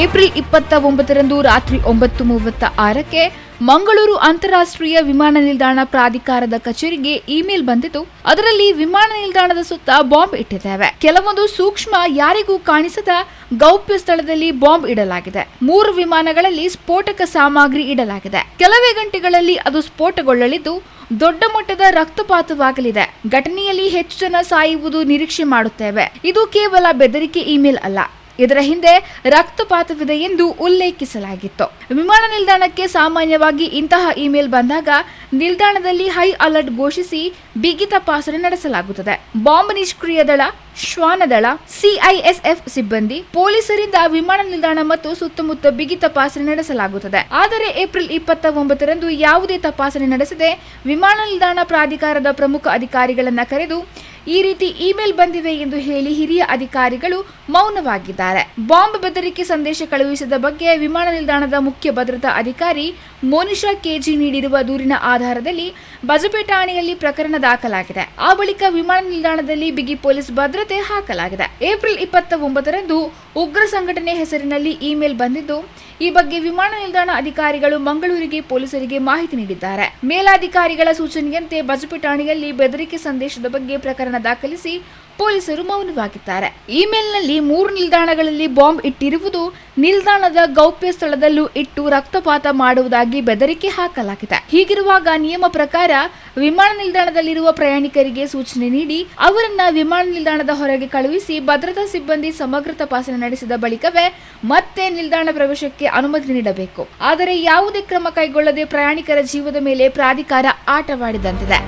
April ಇಪ್ಪತ್ತ ಒಂಬತ್ತರಂದು ರಾತ್ರಿ ಒಂಬತ್ತು ಮೂವತ್ತ ಆರಕ್ಕೆ ಮಂಗಳೂರು ಅಂತಾರಾಷ್ಟ್ರೀಯ ವಿಮಾನ ನಿಲ್ದಾಣ ಪ್ರಾಧಿಕಾರದ ಕಚೇರಿಗೆ ಇಮೇಲ್ ಬಂದಿದ್ದು ಅದರಲ್ಲಿ ವಿಮಾನ ನಿಲ್ದಾಣದ ಸುತ್ತ ಬಾಂಬ್ ಇಟ್ಟಿದ್ದೇವೆ. ಕೆಲವೊಂದು ಸೂಕ್ಷ್ಮ ಯಾರಿಗೂ ಕಾಣಿಸದ ಗೌಪ್ಯ ಸ್ಥಳದಲ್ಲಿ ಬಾಂಬ್ ಇಡಲಾಗಿದೆ. ಮೂರು ವಿಮಾನಗಳಲ್ಲಿ ಸ್ಫೋಟಕ ಸಾಮಗ್ರಿ ಇಡಲಾಗಿದೆ. ಕೆಲವೇ ಗಂಟೆಗಳಲ್ಲಿ ಅದು ಸ್ಫೋಟಗೊಳ್ಳಲಿದ್ದು ದೊಡ್ಡ ಮಟ್ಟದ ರಕ್ತಪಾತವಾಗಲಿದೆ. ಘಟನೆಯಲ್ಲಿ ಹೆಚ್ಚು ಜನ ಸಾಯುವುದು ನಿರೀಕ್ಷೆ ಮಾಡುತ್ತೇವೆ. ಇದು ಕೇವಲ ಬೆದರಿಕೆ ಇಮೇಲ್ ಅಲ್ಲ. ಇದರ ಹಿಂದೆ ರಕ್ತಪಾತವಿದೆ ಎಂದು ಉಲ್ಲೇಖಿಸಲಾಗಿತ್ತು. ವಿಮಾನ ನಿಲ್ದಾಣಕ್ಕೆ ಸಾಮಾನ್ಯವಾಗಿ ಇಂತಹ ಇಮೇಲ್ ಬಂದಾಗ ನಿಲ್ದಾಣದಲ್ಲಿ ಹೈ ಅಲರ್ಟ್ ಘೋಷಿಸಿ ಬಿಗಿ ತಪಾಸಣೆ ನಡೆಸಲಾಗುತ್ತದೆ. ಬಾಂಬ್ ನಿಷ್ಕ್ರಿಯ ದಳ ಶ್ವಾನದಳ ಸಿಐಎಸ್ಎಫ್ ಸಿಬ್ಬಂದಿ, ಪೊಲೀಸರಿಂದ ವಿಮಾನ ನಿಲ್ದಾಣ ಮತ್ತು ಸುತ್ತಮುತ್ತ ಬಿಗಿ ತಪಾಸಣೆ ನಡೆಸಲಾಗುತ್ತದೆ. ಆದರೆ ಏಪ್ರಿಲ್ ಇಪ್ಪತ್ತ ಒಂಬತ್ತರಂದು ಯಾವುದೇ ತಪಾಸಣೆ ನಡೆಸದೆ ವಿಮಾನ ನಿಲ್ದಾಣ ಪ್ರಾಧಿಕಾರದ ಪ್ರಮುಖ ಅಧಿಕಾರಿಗಳನ್ನ ಕರೆದು ಈ ರೀತಿ ಇಮೇಲ್ ಬಂದಿವೆ ಎಂದು ಹೇಳಿ ಹಿರಿಯ ಅಧಿಕಾರಿಗಳು ಮೌನವಾಗಿದ್ದಾರೆ. ಬಾಂಬ್ ಬೆದರಿಕೆ ಸಂದೇಶ ಕಳುಹಿಸಿದ ಬಗ್ಗೆ ವಿಮಾನ ನಿಲ್ದಾಣದ ಮುಖ್ಯ ಭದ್ರತಾ ಅಧಿಕಾರಿ ಮೋನಿಶಾ ಕೆಜಿ ನೀಡಿರುವ ದೂರಿನ ಆಧಾರದಲ್ಲಿ ಬಜಪೆ ಠಾಣೆಯಲ್ಲಿ ಪ್ರಕರಣ ದಾಖಲಾಗಿದೆ. ಆ ಬಳಿಕ ವಿಮಾನ ನಿಲ್ದಾಣದಲ್ಲಿ ಬಿಗಿ ಪೊಲೀಸ್ ಭದ್ರತೆ ಹಾಕಲಾಗಿದೆ. ಏಪ್ರಿಲ್ ಇಪ್ಪತ್ತ ಒಂಬತ್ತರಂದು ಉಗ್ರ ಸಂಘಟನೆ ಹೆಸರಿನಲ್ಲಿ ಇಮೇಲ್ ಬಂದಿದ್ದು, ಈ ಬಗ್ಗೆ ವಿಮಾನ ನಿಲ್ದಾಣ ಅಧಿಕಾರಿಗಳು ಮಂಗಳೂರಿಗೆ ಪೊಲೀಸರಿಗೆ ಮಾಹಿತಿ ನೀಡಿದ್ದಾರೆ. ಮೇಲಾಧಿಕಾರಿಗಳ ಸೂಚನೆಯಂತೆ ಬಜಪೆ ಠಾಣೆಯಲ್ಲಿ ಬೆದರಿಕೆ ಸಂದೇಶದ ಬಗ್ಗೆ ಪ್ರಕರಣ ದಾಖಲಿಸಿ ಪೊಲೀಸರು ಮೌನವಾಗಿದ್ದಾರೆ. ಇಮೇಲ್ನಲ್ಲಿ ಮೂರು ನಿಲ್ದಾಣಗಳಲ್ಲಿ ಬಾಂಬ್ ಇಟ್ಟಿರುವುದು ನಿಲ್ದಾಣದ ಗೌಪ್ಯ ಸ್ಥಳದಲ್ಲೂ ಇಟ್ಟು ರಕ್ತಪಾತ ಮಾಡುವುದಾಗಿ ಬೆದರಿಕೆ ಹಾಕಲಾಗಿದೆ. ಹೀಗಿರುವಾಗ ನಿಯಮ ಪ್ರಕಾರ ವಿಮಾನ ನಿಲ್ದಾಣದಲ್ಲಿರುವ ಪ್ರಯಾಣಿಕರಿಗೆ ಸೂಚನೆ ನೀಡಿ, ಅವರನ್ನ ವಿಮಾನ ನಿಲ್ದಾಣದ ಹೊರಗೆ ಕಳುಹಿಸಿ ಭದ್ರತಾ ಸಿಬ್ಬಂದಿ ಸಮಗ್ರ ತಪಾಸಣೆ ನಡೆಸಿದ ಬಳಿಕವೇ ಮತ್ತೆ ನಿಲ್ದಾಣ ಪ್ರವೇಶಕ್ಕೆ ಅನುಮತಿ ನೀಡಬೇಕು. ಆದರೆ ಯಾವುದೇ ಕ್ರಮ ಕೈಗೊಳ್ಳದೆ ಪ್ರಯಾಣಿಕರ ಜೀವದ ಮೇಲೆ ಪ್ರಾಧಿಕಾರ ಆಟವಾಡಿದಂತಿದೆ.